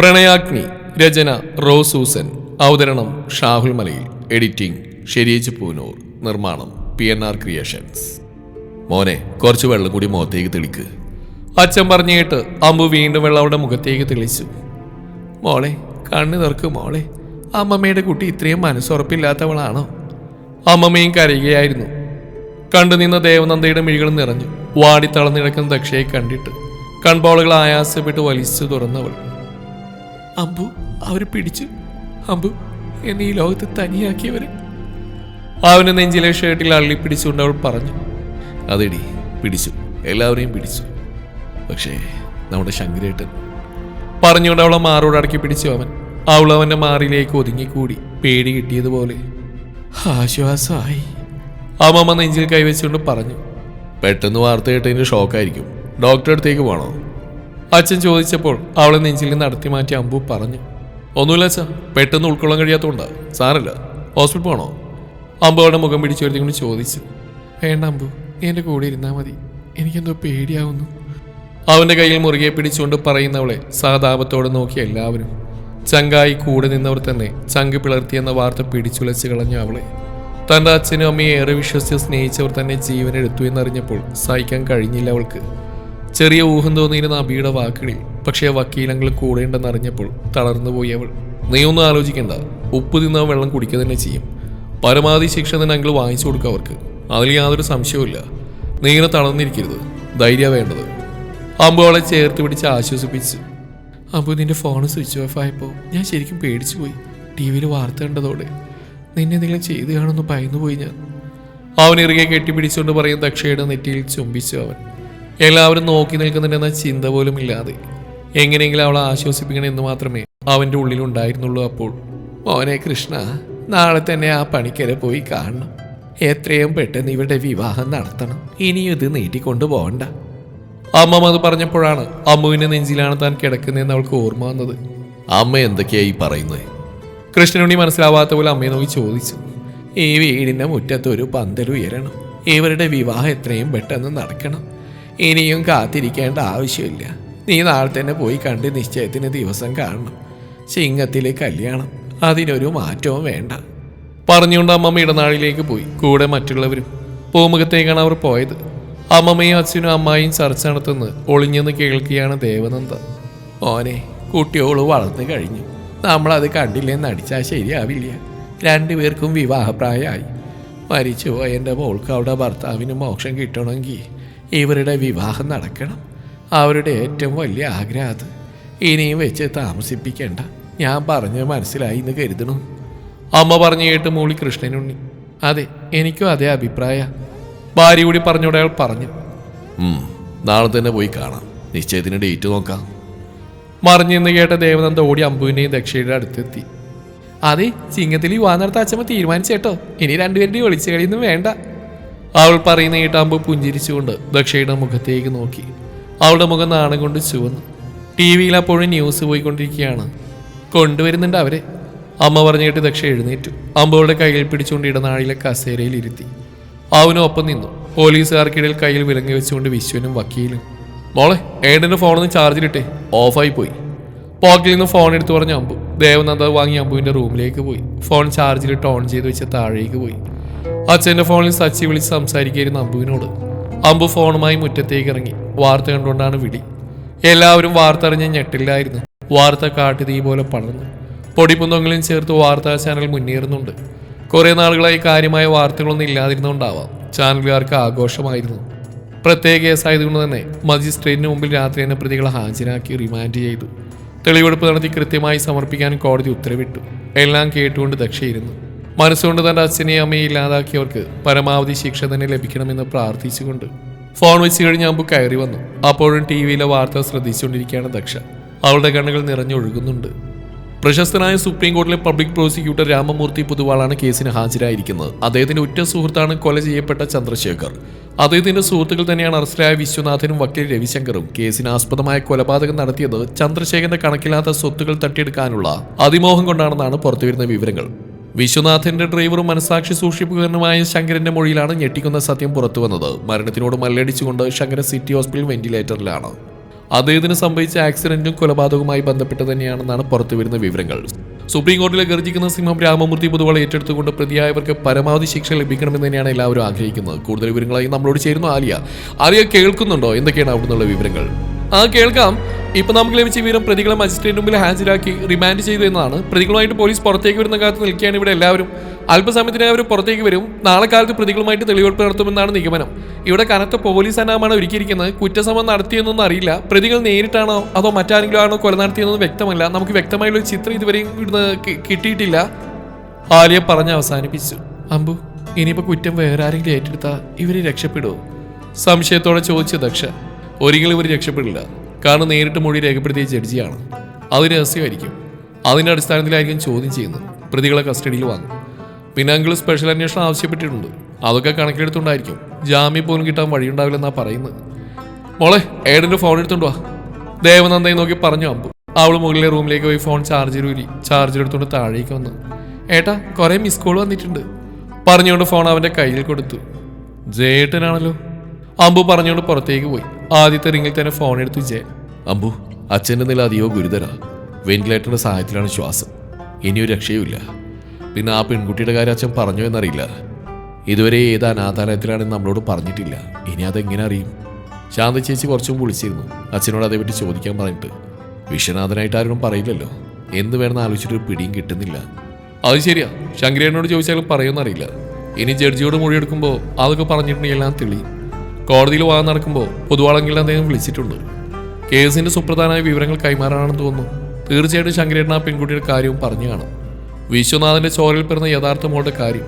പ്രണയാഗ്നി രചന റോസൂസൻ. അവതരണം ഷാഹുൽ മലയിൽ. എഡിറ്റിംഗ് ഷെരീജ് പൂനൂർ. നിർമ്മാണം P N R creations. മോനെ കുറച്ച് വെള്ളം കൂടി മുഖത്തേക്ക് തെളിക്ക്. അച്ഛൻ പറഞ്ഞു കേട്ട് അമ്പു വീണ്ടും വെള്ളം അവിടെ മുഖത്തേക്ക് തെളിച്ചു. മോളെ കണ്ണു തുറക്ക് മോളെ. അമ്മമ്മയുടെ കുട്ടി ഇത്രയും മനസ്സുറപ്പില്ലാത്തവളാണോ അമ്മമ്മയും കരയുകയായിരുന്നു. കണ്ടു നിന്ന ദേവനന്ദയുടെ മിഴികൾ നിറഞ്ഞു. വാടി തളർന്നിടക്കുന്ന ദക്ഷയെ കണ്ടിട്ട് കൺപോളുകൾ ആയാസപ്പെട്ട് വലിച്ചു തുറന്നവൾ. അമ്പു അവർ പിടിച്ചു അമ്പു എന്നെ ഈ ലോകത്ത് തനിയാക്കിയവര്. അവന് നെഞ്ചിലെ ഷർട്ടിൽ അള്ളി പിടിച്ചുകൊണ്ട് അവൾ പറഞ്ഞു അതെടി പിടിച്ചു. എല്ലാവരെയും പിടിച്ചു. പക്ഷേ നമ്മുടെ ശങ്കരേട്ടൻ പറഞ്ഞുകൊണ്ട് അവളെ മാറോട് അടക്കി പിടിച്ചു അവൻ. അവൾ അവന്റെ മാറിലേക്ക് ഒതുങ്ങിക്കൂടി പേടി കിട്ടിയതുപോലെ ആശ്വാസമായി അമ്മമ്മ നെഞ്ചിൽ കൈവച്ചുകൊണ്ട് പറഞ്ഞു പെട്ടെന്ന് വാർത്ത കേട്ടതിന്റെ ഷോക്കായിരിക്കും. ഡോക്ടറെ അടുത്തേക്ക് പോകണോ? അച്ഛൻ ചോദിച്ചപ്പോൾ അവളെ നെഞ്ചിൽ നടത്തി മാറ്റി അമ്പു പറഞ്ഞു ഒന്നുമില്ല അച്ഛാ പെട്ടെന്ന് ഉൾക്കൊള്ളാൻ കഴിയാത്തതുകൊണ്ടാ സാറില്ല ഹോസ്പിറ്റൽ പോകണോ അമ്പു അവളുടെ മുഖം പിടിച്ചു കൊണ്ട് ചോദിച്ചു വേണ്ട അമ്പു നീ എന്റെ കൂടെ ഇരുന്നാൽ മതി. എനിക്കെന്തോ പേടിയാവുന്നു. അവന്റെ കയ്യിൽ മുറുകെ പിടിച്ചുകൊണ്ട് പറയുന്നവളെ സഹതാപത്തോടെ നോക്കി എല്ലാവരും. ചങ്കായി കൂടെ നിന്നവർ തന്നെ ചങ്ക് പിളർത്തിയെന്ന വാർത്ത പിടിച്ചുലച്ച് കളഞ്ഞ അവളെ. തന്റെ അച്ഛനും അമ്മയെ ഏറെ വിശ്വസിച്ച് സ്നേഹിച്ചവർ തന്നെ ജീവനെടുത്തു എന്നറിഞ്ഞപ്പോൾ സഹിക്കാൻ കഴിഞ്ഞില്ല അവൾക്ക്. ചെറിയ ഊഹം തോന്നിയിരുന്ന അബിയുടെ വാക്കുകളിൽ പക്ഷേ വക്കീലങ്ങൾ കൂടെ ഉണ്ടെന്നറിഞ്ഞപ്പോൾ തളർന്നുപോയി അവൾ. നീ ഒന്നും ആലോചിക്കണ്ട. ഉപ്പ് തിന്ന വെള്ളം കുടിക്കുക തന്നെ ചെയ്യും. പരമാവധി ശിക്ഷ തന്നെ അങ്കിൾ വാങ്ങിച്ചു കൊടുക്കുക അവർക്ക്. അതിൽ യാതൊരു സംശയവുമില്ല. നീ ഇങ്ങനെ തളർന്നിരിക്കരുത്. ധൈര്യ വേണ്ടത്. അമ്പു അവളെ ചേർത്ത് പിടിച്ച് ആശ്വസിപ്പിച്ചു. അമ്പു നിന്റെ ഫോൺ സ്വിച്ച് ഓഫ് ആയപ്പോൾ ഞാൻ ശരിക്കും പേടിച്ചു പോയി ടി വിയിൽ വാർത്ത കണ്ടതോടെ നിന്നെ എന്തെങ്കിലും ചെയ്തു കാണുമെന്ന് ഭയന്നു പോയി ഞാൻ. അവൻ ഇറുകെ കെട്ടിപ്പിടിച്ചുകൊണ്ട് പറയും ദക്ഷയുടെ നെറ്റിയിൽ ചുംബിച്ചു അവൻ. എല്ലാവരും നോക്കി നിൽക്കുന്നുണ്ടെന്ന ചിന്ത പോലും ഇല്ലാതെ. എങ്ങനെയെങ്കിലും അവളെ ആശ്വസിപ്പിക്കണം എന്ന് മാത്രമേ അവന്റെ ഉള്ളിലുണ്ടായിരുന്നുള്ളൂ അപ്പോൾ. മോനെ കൃഷ്ണ നാളെ തന്നെ ആ പണിക്കരെ പോയി കാണണം. എത്രയും പെട്ടെന്ന് ഇവരുടെ വിവാഹം നടത്തണം. ഇനിയും ഇത് നീട്ടിക്കൊണ്ടു പോകണ്ട. അമ്മ അത് പറഞ്ഞപ്പോഴാണ് അമ്മുവിന്റെ നെഞ്ചിലാണ് താൻ കിടക്കുന്നതെന്ന് അവൾക്ക് ഓർമ്മ വന്നത്. അമ്മ എന്തൊക്കെയായി പറയുന്നത്? കൃഷ്ണനുണ്ണി മനസ്സിലാവാത്ത പോലെ അമ്മയെ നോക്കി ചോദിച്ചു. ഈ വീടിന്റെ മുറ്റത്ത് ഒരു പന്തൽ ഉയരണം. ഇവരുടെ വിവാഹം എത്രയും പെട്ടെന്ന് നടക്കണം. ഇനിയും കാത്തിരിക്കേണ്ട ആവശ്യമില്ല. നീ നാളെ തന്നെ പോയി കണ്ട് നിശ്ചയത്തിന് ദിവസം കാണണം. ചിങ്ങത്തിലെ കല്യാണം. അതിനൊരു മാറ്റവും വേണ്ട. പറഞ്ഞുകൊണ്ട് അമ്മമ്മ ഇടനാഴിലേക്ക് പോയി. കൂടെ മറ്റുള്ളവരും. പൂമുഖത്തേക്കാണ് അവർ പോയത്. അമ്മമ്മയും അച്ഛനും അമ്മായും ചർച്ച നടത്തുന്നത് ഒളിഞ്ഞെന്ന് കേൾക്കുകയാണ് ദേവനന്ദ ഓനെ കുട്ടിയോൾ വളർന്നു കഴിഞ്ഞു. നമ്മളത് കണ്ടില്ലെന്ന് അടിച്ചാൽ ശരിയാവില്ല. രണ്ടുപേർക്കും വിവാഹപ്രായമായി. മരിച്ചുപോയ എന്റെ മോൾക്ക് അവിടെ ഭർത്താവിന് മോക്ഷം കിട്ടണമെങ്കിൽ ഇവരുടെ വിവാഹം നടക്കണം. അവരുടെ ഏറ്റവും വലിയ ആഗ്രഹം അത്. ഇനിയും വെച്ച് താമസിപ്പിക്കേണ്ട. ഞാൻ പറഞ്ഞ് മനസ്സിലായി എന്ന് കരുതണു. അമ്മ പറഞ്ഞു കേട്ട് മൂളി കൃഷ്ണനുണ്ണി. അതെ എനിക്കും അതേ അഭിപ്രായ. ഭാര്യ കൂടി പറഞ്ഞോടെ അയാൾ പറഞ്ഞു. നാളെ തന്നെ പോയി കാണാം. നിശ്ചയത്തിന് ഡേറ്റ് നോക്കാം. മറിഞ്ഞെന്ന് കേട്ട ദേവനന്ദ ഓടി അമ്പുവിനെയും ദക്ഷയുടെ അടുത്തെത്തി. അതെ ചിങ്ങത്തിൽ ഈ വാനർത്ത അച്ഛമ്മ തീരുമാനിച്ചേട്ടോ. ഇനി രണ്ടുപേരുടെ ഒളിച്ചു കളിയൊന്നും വേണ്ട. അവൾ പറയുന്ന ഈട്ടാമ്പ് പുഞ്ചിരിച്ചുകൊണ്ട് ദക്ഷയുടെ മുഖത്തേക്ക് നോക്കി. അവളുടെ മുഖം നാണം കൊണ്ട് ചുവന്നു. ടി വിയിൽ അപ്പോഴും ന്യൂസ് പോയിക്കൊണ്ടിരിക്കുകയാണ്. കൊണ്ടുവരുന്നുണ്ട് അവരെ. അമ്മ പറഞ്ഞിട്ട് ദക്ഷ എഴുന്നേറ്റു. അമ്പവളുടെ കയ്യിൽ പിടിച്ചുകൊണ്ട് ഇടനാഴിയിലെ കസേരയിൽ ഇരുത്തി. അവനും ഒപ്പം നിന്നു. പോലീസുകാർക്കിടയിൽ കയ്യിൽ വിലങ്ങി വെച്ചുകൊണ്ട് വിശ്വനും വക്കീലും. മോളെ ഏടന്റെ ഫോണൊന്ന് ചാർജിലിട്ടെ. ഓഫായി പോയി. പോക്കറ്റിൽ നിന്ന് ഫോൺ എടുത്തു പറഞ്ഞ അമ്പു. ദേവനന്ദ വാങ്ങി അമ്പുവിന്റെ റൂമിലേക്ക് പോയി. ഫോൺ ചാർജിലിട്ട് ഓൺ ചെയ്ത് വെച്ച് താഴേക്ക് പോയി. അച്ഛന്റെ ഫോണിൽ സച്ചി വിളിച്ച് സംസാരിക്കുകയായിരുന്നു അമ്പുവിനോട്. അമ്പു ഫോണുമായി മുറ്റത്തേക്ക് ഇറങ്ങി. വാർത്ത കണ്ടുകൊണ്ടാണ് വിളി. എല്ലാവരും വാർത്ത അറിഞ്ഞ ഞെട്ടില്ലായിരുന്നു വാർത്ത കാട്ടുതീ പോലെ പടർന്നു. പൊടിപ്പുന്തൊങ്കിലും ചേർത്ത് വാർത്താ ചാനൽ മുന്നേറുന്നുണ്ട്. കുറേ നാളുകളായി കാര്യമായ വാർത്തകളൊന്നും ഇല്ലാതിരുന്നുകൊണ്ടാവാം ചാനലുകാർക്ക് ആഘോഷമായിരുന്നു. പ്രത്യേക കേസായതുകൊണ്ട് തന്നെ മജിസ്ട്രേറ്റിന് മുമ്പിൽ രാത്രി തന്നെ പ്രതികളെ ഹാജരാക്കി റിമാൻഡ് ചെയ്തു. തെളിവെടുപ്പ് നടത്തി കൃത്യമായി സമർപ്പിക്കാൻ കോടതി ഉത്തരവിട്ടു. എല്ലാം കേട്ടുകൊണ്ട് ദക്ഷയിരുന്നു മനസ്സുകൊണ്ട് തന്റെ അച്ഛനെയും അമ്മയെ ഇല്ലാതാക്കിയവർക്ക് പരമാവധി ശിക്ഷ തന്നെ ലഭിക്കണമെന്ന് പ്രാർത്ഥിച്ചുകൊണ്ട് ഫോൺ വെച്ച് കഴിഞ്ഞ് അമ്പു കയറി വന്നു. അപ്പോഴും ടി വിയിലെ വാർത്ത ശ്രദ്ധിച്ചുകൊണ്ടിരിക്കുകയാണ് ദക്ഷ. അവളുടെ കണ്ണുകൾ നിറഞ്ഞൊഴുകുന്നുണ്ട്. പ്രശസ്തനായ സുപ്രീം കോടതിയിലെ പബ്ലിക് പ്രോസിക്യൂട്ടർ രാമമൂർത്തി പുതുവാളാണ് കേസിന് ഹാജരായിരിക്കുന്നത്. അദ്ദേഹത്തിന്റെ ഉറ്റ സുഹൃത്താണ് കൊല ചെയ്യപ്പെട്ട ചന്ദ്രശേഖർ. അദ്ദേഹത്തിന്റെ സുഹൃത്തുക്കൾ തന്നെയാണ് അറസ്റ്റിലായ വിശ്വനാഥനും വക്കീൽ രവിശങ്കറും കേസിന് ആസ്പദമായ കൊലപാതകം നടത്തിയത് ചന്ദ്രശേഖരന്റെ കണക്കില്ലാത്ത സ്വത്തുകൾ തട്ടിയെടുക്കാനുള്ള അതിമോഹം കൊണ്ടാണെന്നാണ് പുറത്തുവരുന്ന വിവരങ്ങൾ. വിശ്വനാഥന്റെ ഡ്രൈവറും മനസാക്ഷി സൂക്ഷിപ്പുകാരനുമായ ശങ്കരന്റെ മൊഴിയിലാണ് ഞെട്ടിക്കുന്ന സത്യം പുറത്തു വന്നത്. മരണത്തിനോട് മല്ലടിച്ചുകൊണ്ട് ശങ്കരൻ സിറ്റി ഹോസ്പിറ്റൽ വെന്റിലേറ്ററിലാണ്. അദ്ദേഹത്തിന് സംഭവിച്ച ആക്സിഡന്റും കൊലപാതകവുമായി ബന്ധപ്പെട്ട് തന്നെയാണെന്നാണ് പുറത്തുവരുന്ന വിവരങ്ങൾ. സുപ്രീം കോടതിയിൽ ഗർജിക്കുന്ന സിംഹം രാമമൂർത്തി പൊതുവാൾ ഏറ്റെടുത്തുകൊണ്ട് പ്രതിയായവർക്ക് പരമാവധി ശിക്ഷ ലഭിക്കണമെന്ന് തന്നെയാണ് എല്ലാവരും ആഗ്രഹിക്കുന്നത്. കൂടുതൽ വിവരങ്ങളായി നമ്മളോട് ചേരുന്നു ആലിയ. ആലിയ കേൾക്കുന്നുണ്ടോ? എന്തൊക്കെയാണ് അവിടുന്നുള്ള വിവരങ്ങൾ? ആ കേൾക്കാം. ഇപ്പൊ നമുക്ക് ലഭിച്ച വിവരം പ്രതികളെ മജിസ്ട്രേറ്റ് മുമ്പിൽ ഹാജരാക്കി റിമാൻഡ് ചെയ്തു എന്നതാണ്. പ്രതികളുമായിട്ട് പോലീസ് പുറത്തേക്ക് വരുന്ന കാലത്ത് നിൽക്കുകയാണ് ഇവിടെ എല്ലാവരും. അല്പസമയത്തിനായി അവർ പുറത്തേക്ക് വരും. നാളെ കാലത്ത് പ്രതികളുമായിട്ട് തെളിവെടുപ്പ് നടത്തുമെന്നാണ് നിഗമനം. ഇവിടെ കനത്ത പോലീസ് അനാമാണ് ഒരുക്കിയിരിക്കുന്നത്. കുറ്റസമം നടത്തിയെന്നൊന്നും അറിയില്ല. പ്രതികൾ നേരിട്ടാണോ അതോ മറ്റാരെങ്കിലും ആണോ കൊല നടത്തിയെന്നൊന്നും വ്യക്തമല്ല. നമുക്ക് വ്യക്തമായുള്ള ഒരു ചിത്രം ഇതുവരെയും ഇവിടുന്ന് കിട്ടിയിട്ടില്ല. ആലിയ പറഞ്ഞ് അവസാനിപ്പിച്ചു. അമ്പു ഇനിയിപ്പോ കുറ്റം വേറെ ആരെങ്കിലും ഏറ്റെടുത്താൽ ഇവരെ രക്ഷപ്പെടുമോ സംശയത്തോടെ ചോദിച്ചു ദക്ഷ. ഒരിക്കലും ഇവർ രക്ഷപ്പെടില്ല. കാരണം നേരിട്ട് മൊഴി രേഖപ്പെടുത്തിയ ജഡ്ജിയാണ്. അത് രഹസ്യമായിരിക്കും. അതിന്റെ അടിസ്ഥാനത്തിലായിരിക്കും ചോദ്യം ചെയ്യുന്നത്. പ്രതികളെ കസ്റ്റഡിയിൽ വാങ്ങും. പിന്നെ അങ്കിൾ സ്പെഷ്യൽ അന്വേഷണം ആവശ്യപ്പെട്ടിട്ടുണ്ട്. അതൊക്കെ കണക്കിലെടുത്തുണ്ടായിരിക്കും. ജാമ്യം പോലും കിട്ടാൻ വഴിയുണ്ടാവില്ലെന്നാ പറയുന്നത്. മോളെ ഏടന്റെ ഫോൺ എടുത്തുകൊണ്ട് വാ. ദേവനന്ദയെ നോക്കി പറഞ്ഞു അമ്പു. അവൾ മുകളിലെ റൂമിലേക്ക് പോയി ഫോൺ ചാർജർ ഊരി ചാർജർ എടുത്തുകൊണ്ട് താഴേക്ക് വന്നു. ഏട്ടാ കുറേ മിസ് കോൾ വന്നിട്ടുണ്ട്. പറഞ്ഞുകൊണ്ട് ഫോൺ അവന്റെ കയ്യിൽ കൊടുത്തു. ജയേട്ടനാണല്ലോ അമ്പു പറഞ്ഞുകൊണ്ട് പുറത്തേക്ക് പോയി. ആദ്യത്തെ റിങ്ങിൽ തന്നെ ഫോൺ എടുത്തു വിജയ് അമ്പു അച്ഛന്റെ നില അതീവ ഗുരുതര. വെന്റിലേറ്ററിന്റെ സഹായത്തിലാണ് ശ്വാസം. ഇനിയൊരു രക്ഷയുമില്ല. പിന്നെ ആ പെൺകുട്ടിയുടെ കാര്യം അച്ഛൻ പറഞ്ഞു എന്നറിയില്ല. ഇതുവരെ ഏത് അനാഥാലയത്തിലാണെന്ന് നമ്മളോട് പറഞ്ഞിട്ടില്ല. ഇനി അതെങ്ങനെ അറിയും? ശാന്ത ചേച്ചി കുറച്ചും വിളിച്ചിരുന്നു. അച്ഛനോട് അതേപറ്റി ചോദിക്കാൻ പറഞ്ഞിട്ട്. വിശ്വനാഥനായിട്ട് ആരോടും പറയില്ലല്ലോ. എന്ത് വേണമെന്ന് ആലോചിച്ചിട്ട് പിടിയും കിട്ടുന്നില്ല. അത് ശരിയാ. ശങ്കരേനോട് ചോദിച്ചാലും പറയുമെന്നറിയില്ല ഇനി ജഡ്ജിയോട് മൊഴിയെടുക്കുമ്പോൾ അതൊക്കെ പറഞ്ഞിട്ടുണ്ടെങ്കിൽ എല്ലാം തെളിയും. കോടതിയിൽ വാദം നടക്കുമ്പോൾ പൊതുവാളെങ്കിലും അദ്ദേഹം വിളിച്ചിട്ടുണ്ട്. കേസിന്റെ സുപ്രധാനമായ വിവരങ്ങൾ കൈമാറാനാണെന്ന് തോന്നുന്നു. തീർച്ചയായിട്ടും ശങ്കരേട്ടൻ ആ പെൺകുട്ടിയുടെ കാര്യവും പറഞ്ഞു കാണും. വിശ്വനാഥന്റെ ചോരയിൽ പിറന്ന യഥാർത്ഥ മോളുടെ കാര്യം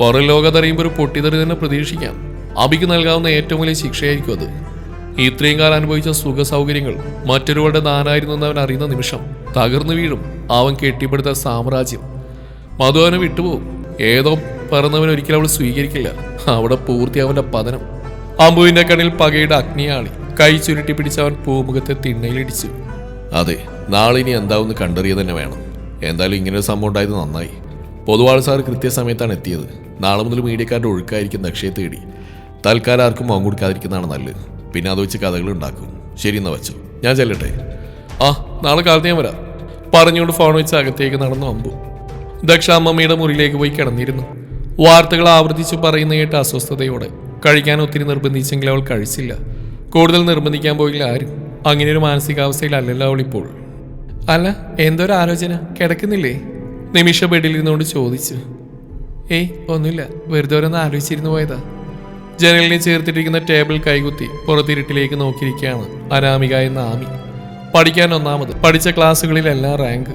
പുറം ലോകത്തറിയുമ്പോൾ ഒരു പൊട്ടിത്തെറി തന്നെ പ്രതീക്ഷിക്കാം. അബിക്ക് നൽകാവുന്ന ഏറ്റവും വലിയ ശിക്ഷയായിരിക്കും അത്. ഇത്രയും കാലം അനുഭവിച്ച സുഖ സൗകര്യങ്ങൾ മറ്റൊരുവളുടെ നാനായിരുന്നു എന്ന് അവൻ അറിയുന്ന നിമിഷം തകർന്നു വീഴും. അവൻ കെട്ടിപ്പടുത്ത സാമ്രാജ്യം. മധു അവനെ വിട്ടുപോകും. ഏതോ പറന്നവൻ ഒരിക്കലും അവൾ സ്വീകരിക്കില്ല. അവിടെ പൂർത്തി അവന്റെ പതനം. അമ്പുവിന്റെ കണ്ണിൽ പകയുടെ അഗ്നിയാളി കൈ ചുരുട്ടി പിടിച്ചവൻ പൂമുഖത്തെ തിണ്ണയിലിടിച്ചു. അതെ നാളെ ഇനി എന്താവെന്ന് കണ്ടറിയ തന്നെ വേണം. എന്തായാലും ഒരു സംഭവം ഉണ്ടായത് നന്നായി. പൊതുവാൾ സാർ കൃത്യസമയത്താണ് എത്തിയത്. നാളെ മുതൽ മീഡിയക്കാരുടെ ഒഴുക്കായിരിക്കും നക്ഷയെ തേടി. തൽക്കാലം ആർക്കും മുഖം കൊടുക്കാതിരിക്കുന്നതാണ് നല്ലത്. പിന്നെ അത് വെച്ച് കഥകൾ ഉണ്ടാക്കും. ശരി എന്നാ വെച്ചു. ഞാൻ ചെല്ലട്ടെ. ആ നാളെ കാലത്ത് ഞാൻ വരാം. പറഞ്ഞുകൊണ്ട് ഫോൺ വെച്ച് അകത്തേക്ക് നടന്നു അമ്പു. ദക്ഷ അമ്മമ്മയുടെ മുറിയിലേക്ക് പോയി കിടന്നിരുന്നു. വാർത്തകൾ ആവർത്തിച്ച് പറയുന്ന കേട്ട് അസ്വസ്ഥതയോടെ കഴിക്കാൻ ഒത്തിരി നിർബന്ധിച്ചെങ്കിൽ അവൾ കഴിച്ചില്ല. കൂടുതൽ നിർബന്ധിക്കാൻ പോയില്ല ആരും. അങ്ങനെ ഒരു മാനസികാവസ്ഥയിലല്ലല്ലോ അവൾ ഇപ്പോൾ. അല്ല എന്തൊരു ആലോചന? കിടക്കുന്നില്ലേ? നിമിഷ ബെഡിലിരുന്നുകൊണ്ട് ചോദിച്ചു. ഏയ് ഒന്നുമില്ല. വെറുതെ ഓരോന്ന് ആലോചിച്ചിരുന്നു പോയതാ. ജനലിനെ ചേർത്തിട്ടിരിക്കുന്ന ടേബിൾ കൈകുത്തി പുറത്തിരുട്ടിലേക്ക് നോക്കിയിരിക്കുകയാണ് അനാമിക എന്ന ആമി. പഠിക്കാൻ ഒന്നാമത്. പഠിച്ച ക്ലാസ്സുകളിലെല്ലാം rank.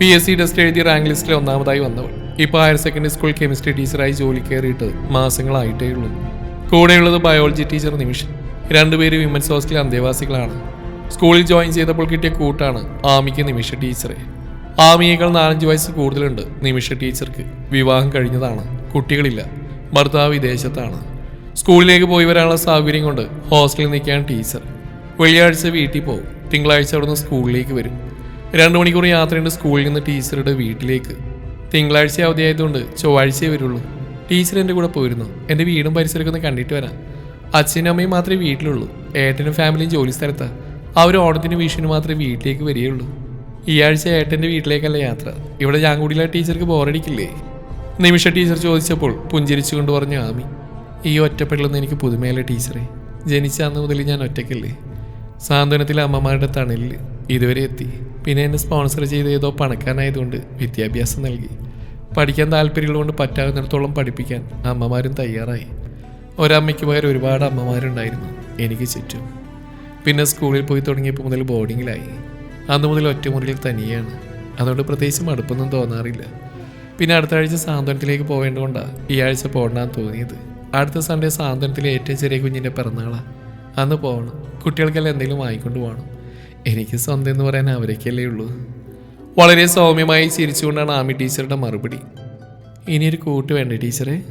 P S C test എഴുതിയ റാങ്ക് ലിസ്റ്റിൽ ഒന്നാമതായി വന്നവൾ. ഇപ്പോൾ ഹയർ സെക്കൻഡറി സ്കൂൾ കെമിസ്ട്രി ടീച്ചറായി ജോലി കയറിയിട്ട് മാസങ്ങളായിട്ടേ ഉള്ളൂ. കൂടെയുള്ളത് ബയോളജി ടീച്ചർ നിമിഷ്. രണ്ടുപേരും വിമൻസ് ഹോസ്റ്റലിലെ അന്തേവാസികളാണ്. സ്കൂളിൽ ജോയിൻ ചെയ്തപ്പോൾ കിട്ടിയ കൂട്ടാണ് ആമിക്ക് നിമിഷ ടീച്ചറെ ആമിയേക്കാൾ നാലഞ്ച് വയസ്സ് കൂടുതലുണ്ട് നിമിഷ ടീച്ചർക്ക് വിവാഹം കഴിഞ്ഞതാണ്. കുട്ടികളില്ല. ഭർത്താവ് വിദേശത്താണ്. സ്കൂളിലേക്ക് പോയി വരാനുള്ള സൗകര്യം കൊണ്ട് ഹോസ്റ്റലിൽ നിൽക്കാൻ ടീച്ചർ വെള്ളിയാഴ്ച വീട്ടിൽ പോകും തിങ്കളാഴ്ച അവിടുന്ന് സ്കൂളിലേക്ക് വരും. രണ്ട് മണിക്കൂർ യാത്രയുണ്ട് സ്കൂളിൽ നിന്ന് ടീച്ചറുടെ വീട്ടിലേക്ക്. തിങ്കളാഴ്ച അവധിയായതുകൊണ്ട് ചൊവ്വാഴ്ചയേ വരുള്ളൂ. ടീച്ചർ എന്റെ കൂടെ പോയിരുന്നു. എന്റെ വീടും പരിസരമൊക്കെ ഒന്ന് കണ്ടിട്ട് വരാം. അച്ഛനും അമ്മയും മാത്രമേ വീട്ടിലുള്ളൂ. ഏട്ടനും ഫാമിലിയും ജോലി സ്ഥലത്താണ് അവർ ഓണത്തിന് വിഷുവിന് മാത്രമേ വീട്ടിലേക്ക് വരികയുള്ളൂ. ഈ ആഴ്ച ഏട്ടന്റെ വീട്ടിലേക്കല്ല യാത്ര. ഇവിടെ ഞാൻ കൂടിയില്ല ടീച്ചർക്ക് ബോറടിക്കില്ലേ? നിമിഷ ടീച്ചർ ചോദിച്ചപ്പോൾ പുഞ്ചിരിച്ചുകൊണ്ട് പറഞ്ഞു ആമി ഈ ഒറ്റപ്പെടലൊന്നും എനിക്ക് പുതുമയല്ല ടീച്ചറെ. ജനിച്ച അന്ന് മുതൽ ഞാൻ ഒറ്റയ്ക്കല്ലേ. സാന്ത്വനത്തിലെ അമ്മമാരുടെ തണലിൽ ഇതുവരെ എത്തി. പിന്നെ എന്നെ സ്പോൺസർ ചെയ്ത ഏതോ പണക്കാരനായതുകൊണ്ട് വിദ്യാഭ്യാസം നൽകി. പഠിക്കാൻ താല്പര്യമുള്ളതുകൊണ്ട് പറ്റാവുന്നിടത്തോളം പഠിപ്പിക്കാൻ അമ്മമാരും തയ്യാറായി. ഒരമ്മയ്ക്ക് പകരം ഒരുപാട് അമ്മമാരുണ്ടായിരുന്നു എനിക്ക് ചുറ്റും. പിന്നെ സ്കൂളിൽ പോയി തുടങ്ങിയപ്പോൾ മുതൽ ബോർഡിങ്ങിലായി. അന്ന് മുതൽ ഒറ്റമുറിയിൽ തനിയാണ്. അതുകൊണ്ട് പ്രത്യേകിച്ച് മടുപ്പൊന്നും തോന്നാറില്ല. പിന്നെ അടുത്ത ആഴ്ച സാന്ത്വനത്തിലേക്ക് പോകേണ്ടതുകൊണ്ടാണ് ഈ ആഴ്ച പോകണ്ടാന്ന് തോന്നിയത്. അടുത്ത സൺഡേ സാന്ത്വനത്തിലെ ഏറ്റവും ചെറിയ കുഞ്ഞിന്റെ പിറന്നാളാണ് അന്ന് പോകണം കുട്ടികൾക്കെല്ലാം എന്തെങ്കിലും വാങ്ങിക്കൊണ്ട് പോകണം. എനിക്ക് സ്വന്തം എന്ന് പറയാൻ അവരൊക്കെയല്ലേ ഉള്ളൂ. വളരെ സൗമ്യമായി ചിരിച്ചുകൊണ്ടാണ് ആമി ടീച്ചറുടെ മറുപടി. ഇനിയൊരു കൂട്ട് വേണ്ടേ ടീച്ചറെ?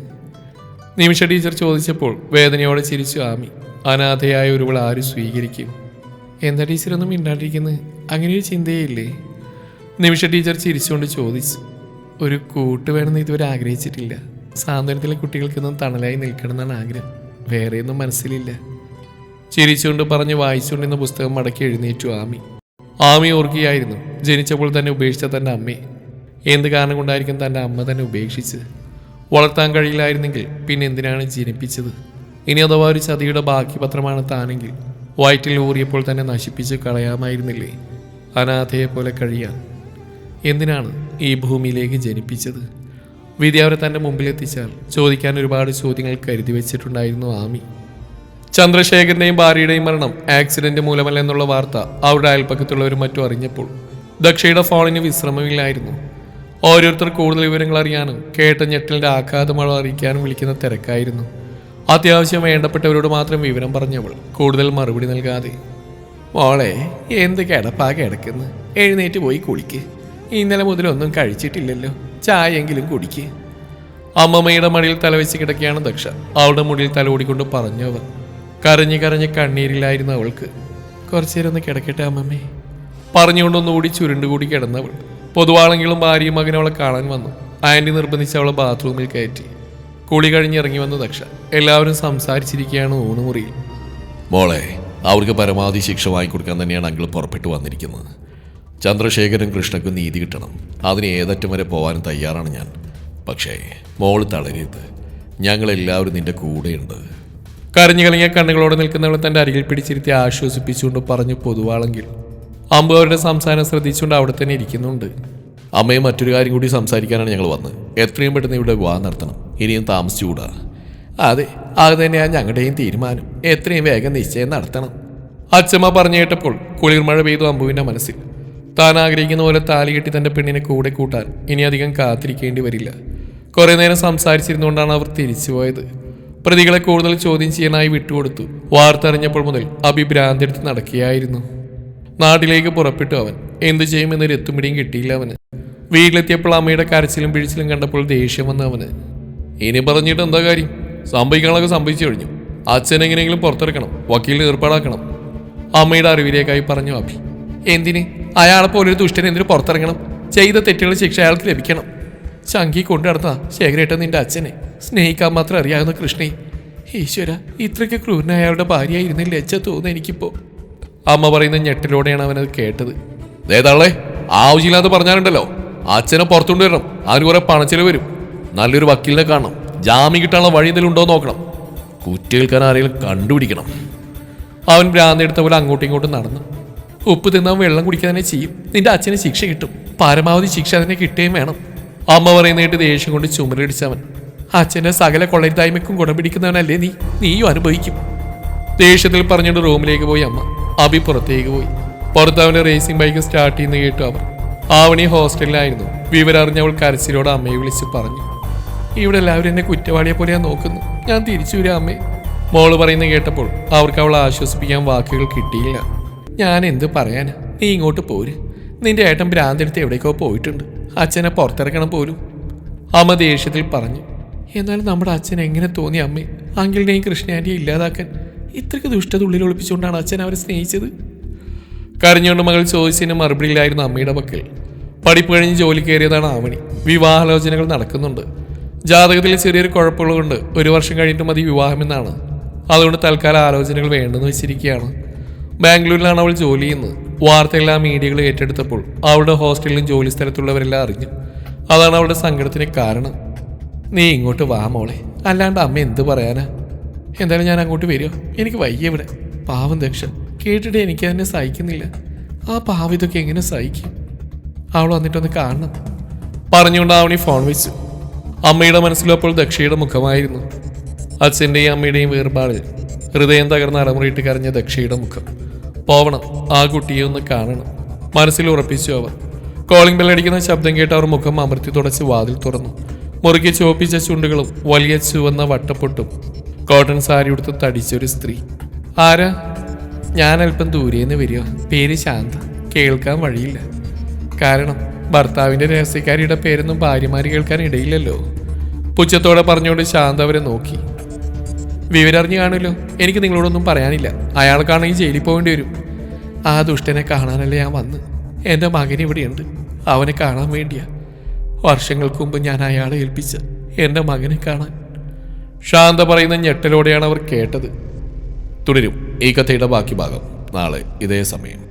നിമിഷ ടീച്ചർ ചോദിച്ചപ്പോൾ വേദനയോടെ ചിരിച്ചു ആമി. അനാഥയായ ഒരുവൾ ആരും സ്വീകരിക്കും? എന്താ ടീച്ചറൊന്നും മിണ്ടാണ്ടിരിക്കുന്നത് ഒരു ചിന്തയില്ലേ? നിമിഷ ടീച്ചർ ചിരിച്ചുകൊണ്ട് ചോദിച്ചു. ഒരു കൂട്ട് വേണമെന്ന് ഇതുവരെ ആഗ്രഹിച്ചിട്ടില്ല. സാന്ത്വനത്തിലെ കുട്ടികൾക്കൊന്നും തണലായി നിൽക്കണം എന്നാണ് ആഗ്രഹം. വേറെയൊന്നും മനസ്സിലില്ല. ചിരിച്ചുകൊണ്ട് പറഞ്ഞ് വായിച്ചുകൊണ്ടിരുന്ന പുസ്തകം മടക്കി എഴുന്നേറ്റു ആമി. ആമി ഓർക്കുകയായിരുന്നു ജനിച്ചപ്പോൾ തന്നെ ഉപേക്ഷിച്ച തന്റെ അമ്മയെ. എന്ത് കാരണം കൊണ്ടായിരിക്കും തന്റെ അമ്മ തന്നെ ഉപേക്ഷിച്ച് വളർത്താൻ കഴിയില്ലായിരുന്നെങ്കിൽ പിന്നെ എന്തിനാണ് ജനിപ്പിച്ചത്? ഇനി അഥവാ ഒരു ചതിയുടെ ബാക്കി പത്രമാണ് താനെങ്കിൽ വയറ്റിൽ ഊറിയപ്പോൾ തന്നെ നശിപ്പിച്ച് കളയാമായിരുന്നില്ലേ? അനാഥയെ പോലെ കഴിയാൻ. എന്തിനാണ് ഈ ഭൂമിയിലേക്ക് ജനിപ്പിച്ചത്? വിധി അവരെ തന്റെ മുമ്പിലെത്തിച്ചാൽ ചോദിക്കാൻ ഒരുപാട് ചോദ്യങ്ങൾ കരുതി വെച്ചിട്ടുണ്ടായിരുന്നു ആമി. ചന്ദ്രശേഖരന്റെയും ഭാര്യയുടെയും മരണം ആക്സിഡന്റ് മൂലമല്ല എന്നുള്ള വാർത്ത അവരുടെ അയൽപ്പക്കത്തുള്ളവർ മറ്റും അറിഞ്ഞപ്പോൾ ദക്ഷയുടെ ഫോണിന് വിശ്രമമില്ലായിരുന്നു. ഓരോരുത്തർ കൂടുതൽ വിവരങ്ങൾ അറിയാനും കേട്ട ഞെട്ടലിന്റെ ആഘാതമഴ അറിയിക്കാനും വിളിക്കുന്ന തിരക്കായിരുന്നു. അത്യാവശ്യം വേണ്ടപ്പെട്ടവരോട് മാത്രം വിവരം പറഞ്ഞവൾ കൂടുതൽ മറുപടി നൽകാതെ മോളെ എന്ത് കിടപ്പാ കിടക്കുന്നു? എഴുന്നേറ്റ് പോയി കുളിക്ക്. ഇന്നലെ മുതലൊന്നും കഴിച്ചിട്ടില്ലല്ലോ. ചായയെങ്കിലും കുടിക്ക്. അമ്മമ്മയുടെ മടിയിൽ തലവെച്ച് കിടക്കുകയാണ് ദക്ഷ. അവളുടെ മുടിയിൽ തലോടിക്കൊണ്ട് പറഞ്ഞു അവർ കരഞ്ഞ് കരഞ്ഞ് കണ്ണീരിലായിരുന്നു അവൾക്ക്. കുറച്ചേരം ഒന്ന് കിടക്കട്ടെ അമ്മമ്മേ. പറഞ്ഞുകൊണ്ടൊന്ന് ഓടി ചുരുണ്ടുകൂടി കിടന്നവൾ. പൊതുവാണെങ്കിലും ഭാര്യയും മകനും അവളെ കാണാൻ വന്നു. ആന്റി നിർബന്ധിച്ച് അവളെ ബാത്റൂമിൽ കയറ്റി. കുളി കഴിഞ്ഞ് ഇറങ്ങി വന്നു ദക്ഷ. എല്ലാവരും സംസാരിച്ചിരിക്കുകയാണ് ഊണുമുറിയിൽ. മോളെ അവർക്ക് പരമാവധി ശിക്ഷ വാങ്ങിക്കൊടുക്കാൻ തന്നെയാണ് അങ്കിൾ പുറപ്പെട്ടു വന്നിരിക്കുന്നത്. ചന്ദ്രശേഖരൻ കൃഷ്ണക്കും നീതി കിട്ടണം. അതിന് ഏതറ്റം വരെ പോകാനും തയ്യാറാണ് ഞാൻ. പക്ഷേ മോൾ തളരരുത്. ഞങ്ങളെല്ലാവരും നിന്റെ കൂടെയുണ്ട്. കരഞ്ഞു കളങ്ങിയ കണ്ണുകളോട് നിൽക്കുന്നവളെ തന്റെ അരികിൽ പിടിച്ചിരുത്തി ആശ്വസിപ്പിച്ചുകൊണ്ട് പറഞ്ഞു പൊതുവാളെങ്കിൽ. അമ്പു അവരുടെ സംസാരം ശ്രദ്ധിച്ചുകൊണ്ട് അവിടെ തന്നെ ഇരിക്കുന്നുണ്ട്. അമ്മയെ മറ്റൊരു കാര്യം കൂടി സംസാരിക്കാനാണ് ഞങ്ങൾ വന്നത്. എത്രയും പെട്ടെന്ന് ഇവിടെ വിവാഹം നടത്തണം. ഇനിയും താമസിച്ചുകൂടാ. അതെ അത് തന്നെയാണ് ഞങ്ങളുടെയും തീരുമാനം. എത്രയും വേഗം നിശ്ചയം നടത്തണം. അച്ഛമ്മ പറഞ്ഞു കേട്ടപ്പോൾ കുളിർമഴ പെയ്തു അമ്പുവിന്റെ മനസ്സിൽ. താൻ ആഗ്രഹിക്കുന്ന പോലെ താലി കെട്ടി തന്റെ പെണ്ണിനെ കൂടെ കൂട്ടാൻ ഇനി അധികം കാത്തിരിക്കേണ്ടി വരില്ല. കുറേ നേരം സംസാരിച്ചിരുന്നുകൊണ്ടാണ് അവർ തിരിച്ചുപോയത്. പ്രതികളെ കൂടുതൽ ചോദ്യം ചെയ്യാനായി വിട്ടുകൊടുത്തു. വാർത്ത അറിഞ്ഞപ്പോൾ മുതൽ അഭിഭ്രാന്തെടുത്ത് നടക്കുകയായിരുന്നു. നാട്ടിലേക്ക് പുറപ്പെട്ടു അവൻ. എന്തു ചെയ്യുമെന്നൊരു എത്തുമിടിയും കിട്ടിയില്ല അവന്. വീട്ടിലെത്തിയപ്പോൾ അമ്മയുടെ കരച്ചിലും പിഴിച്ചിലും കണ്ടപ്പോൾ ദേഷ്യം വന്നു അവന്. ഇനി പറഞ്ഞിട്ട് എന്താ കാര്യം? സംഭവിക്കണമൊക്കെ സംഭവിച്ചു കഴിഞ്ഞു. അച്ഛൻ എങ്ങനെയെങ്കിലും പുറത്തിറക്കണം. വക്കീലിന് ഏർപ്പാടാക്കണം. അമ്മയുടെ അറിവിലേക്കായി പറഞ്ഞു അഭി. എന്തിന്? അയാളെ പോലൊരു ദുഷ്ടൻ എന്തിനു പുറത്തിറങ്ങണം? ചെയ്ത തെറ്റുകളുടെ ശിക്ഷ അയാൾക്ക് ലഭിക്കണം. ചങ്കി കൊണ്ടു നടന്ന ശേഖരേട്ടൻ നിന്റെ അച്ഛനെ. സ്നേഹിക്കാൻ മാത്രം അറിയാവുന്ന കൃഷ്ണയെ ഈശ്വര ഇത്രയ്ക്ക് ക്രൂരനായ അയാളുടെ ഭാര്യയായിരുന്നില്ല അച്ഛ തോന്നുന്നു എനിക്കിപ്പോ. അമ്മ പറയുന്ന ഞെട്ടിലൂടെയാണ് അവനത് കേട്ടത്. ഏതാളെ ആവശ്യമില്ലാന്ന് പറഞ്ഞാലുണ്ടല്ലോ. അച്ഛനെ പുറത്തുകൊണ്ട് വരണം. അതിന് കുറെ പണച്ചിൽ വരും. നല്ലൊരു വക്കീലിനെ കാണണം. ജാമ്യം കിട്ടാനുള്ള വഴി എന്തെങ്കിലും ഉണ്ടോ നോക്കണം. കുറ്റികൾക്കാൻ ആരെങ്കിലും കണ്ടുപിടിക്കണം. അവൻ ഭ്രാന്തെടുത്ത പോലെ അങ്ങോട്ടും ഇങ്ങോട്ടും നടന്നു. ഉപ്പ് തിന്നാൻ വെള്ളം കുടിക്കാൻ തന്നെ ചെയ്യും. നിന്റെ അച്ഛന് ശിക്ഷ കിട്ടും. പരമാവധി ശിക്ഷ അതിനെ കിട്ടുകയും വേണം. അമ്മ പറയുന്നതായിട്ട് ദേഷ്യം കൊണ്ട് ചുമരടിച്ചവൻ അച്ഛനെ സകല കൊള്ളരുതായ്മയ്ക്കും കുടം പിടിക്കുന്നവനല്ലേ നീ? നീയും അനുഭവിക്കും. ദേഷ്യത്തിൽ പറഞ്ഞുകൊണ്ട് റൂമിലേക്ക് പോയി അമ്മ. അബി പുറത്തേക്ക് പോയി. പുറത്ത് അവന്റെ റേസിംഗ് ബൈക്ക് സ്റ്റാർട്ട് ചെയ്യുന്ന കേട്ടു അവർ. ആവണി ഹോസ്റ്റലിലായിരുന്നു. വിവരറിഞ്ഞവൾ കരച്ചിലോട് അമ്മയെ വിളിച്ച് പറഞ്ഞു ഇവിടെ എല്ലാവരും എന്നെ കുറ്റവാളിയെ പോലെയാ നോക്കുന്നു. ഞാൻ തിരിച്ചു വരാം അമ്മേ. മോൾ പറയുന്ന കേട്ടപ്പോൾ അവർക്ക് അവളെ ആശ്വസിപ്പിക്കാൻ വാക്കുകൾ കിട്ടിയില്ല. ഞാൻ എന്ത് പറയാനാ? നീ ഇങ്ങോട്ട് പോര്. നിന്റെ ഏട്ടൻ ഭ്രാന്തെടുത്ത് എവിടേക്കോ പോയിട്ടുണ്ട്. അച്ഛനെ പുറത്തിറക്കണം പോലും. അമ്മ ദേഷ്യത്തിൽ പറഞ്ഞു എന്നാൽ നമ്മുടെ അച്ഛൻ എങ്ങനെ തോന്നി അമ്മേ? അങ്കിളിനെയും കൃഷ്ണാന്റെയും ഇല്ലാതാക്കാൻ ഇത്രയ്ക്ക് ദുഷ്ടത ഉള്ളിൽ ഒളിപ്പിച്ചുകൊണ്ടാണ് അച്ഛൻ അവരെ സ്നേഹിച്ചത്? കരഞ്ഞുകൊണ്ട് മകൾ ചോദിച്ചതിന് മറുപടിയിലായിരുന്നു അമ്മയുടെ പക്കൽ. പഠിപ്പ് കഴിഞ്ഞ് ജോലി കയറിയതാണ് ആവണി. വിവാഹാലോചനകൾ നടക്കുന്നുണ്ട്. ജാതകത്തിൽ ചെറിയൊരു കുഴപ്പമുള്ളതുകൊണ്ട് ഒരു വർഷം കഴിഞ്ഞിട്ട് മതി വിവാഹമെന്നാണ്. അതുകൊണ്ട് തൽക്കാലം ആലോചനകൾ വേണ്ടെന്ന് വെച്ചിരിക്കുകയാണ്. ബാംഗ്ലൂരിലാണ് അവൾ ജോലി ചെയ്യുന്നത്. വാർത്തയെല്ലാം മീഡിയകൾ ഏറ്റെടുത്തപ്പോൾ അവളുടെ ഹോസ്റ്റലിലും ജോലി സ്ഥലത്തുള്ളവരെല്ലാം അറിഞ്ഞു. അതാണ് അവളുടെ സങ്കടത്തിന് കാരണം. നീ ഇങ്ങോട്ട് വാ മോളെ. അല്ലാണ്ട് അമ്മ എന്ത് പറയാനാ? എന്തായാലും ഞാൻ അങ്ങോട്ട് വരുമോ എനിക്ക് വയ്യ ഇവിടെ. പാവം ദക്ഷ കേട്ടിട്ട് എനിക്ക് അതിനെ സഹിക്കുന്നില്ല. ആ പാവം ഇതൊക്കെ എങ്ങനെ സഹിക്കും? അവൾ വന്നിട്ടൊന്ന് കാണണം. പറഞ്ഞുകൊണ്ട് അവണി ഫോൺ വെച്ചു. അമ്മയുടെ മനസ്സിലും അപ്പോൾ ദക്ഷയുടെ മുഖമായിരുന്നു. അച്ഛന്റെയും അമ്മയുടെയും വേർപാട് ഹൃദയം തകർന്ന് അടമുറിയിട്ട് കരഞ്ഞ ദക്ഷയുടെ മുഖം. പോവണം. ആ കുട്ടിയെ ഒന്ന് കാണണം. മനസ്സിൽ ഉറപ്പിച്ചു അവർ കോളിംഗ് ബെല്ലടിക്കുന്ന ശബ്ദം കേട്ട് അവർ മുഖം അമർത്തി തുടച്ച് വാതിൽ തുറന്നു. മുറുകെ ചോപ്പിച്ച ചുണ്ടുകളും വലിയ ചുവന്ന വട്ടപ്പൊട്ടും. കോട്ടൺ സാരി ഉടുത്ത് തടിച്ചൊരു സ്ത്രീ. ആരാ? ഞാൻ അല്പം ദൂരേന്ന് വരിക. പേര് ശാന്ത. കേൾക്കാൻ വഴിയില്ല. കാരണം ഭർത്താവിന്റെ രഹസ്യക്കാരിയുടെ പേരൊന്നും ഭാര്യമാര് കേൾക്കാൻ ഇടയില്ലല്ലോ. പുച്ഛത്തോടെ പറഞ്ഞുകൊണ്ട് ശാന്ത അവരെ നോക്കി. വിവരറിഞ്ഞു കാണുമല്ലോ. എനിക്ക് നിങ്ങളോടൊന്നും പറയാനില്ല. അയാൾക്കാണെങ്കിൽ ജയിലിൽ പോകേണ്ടി വരും. ആ ദുഷ്ടനെ കാണാനല്ലേ ഞാൻ വന്ന്. എന്റെ മകൻ ഇവിടെയുണ്ട്. അവനെ കാണാൻ വേണ്ടിയാ. വർഷങ്ങൾക്ക് മുമ്പ് ഞാൻ അയാളെ ഏൽപ്പിച്ച എന്റെ മകനെ കാണാൻ. ശാന്ത പറയുന്ന ഞെട്ടലോടെയാണ് അവർ കേട്ടത്. തുടരും ഈ കഥയുടെ ബാക്കി ഭാഗം. നാളെ ഇതേ സമയം.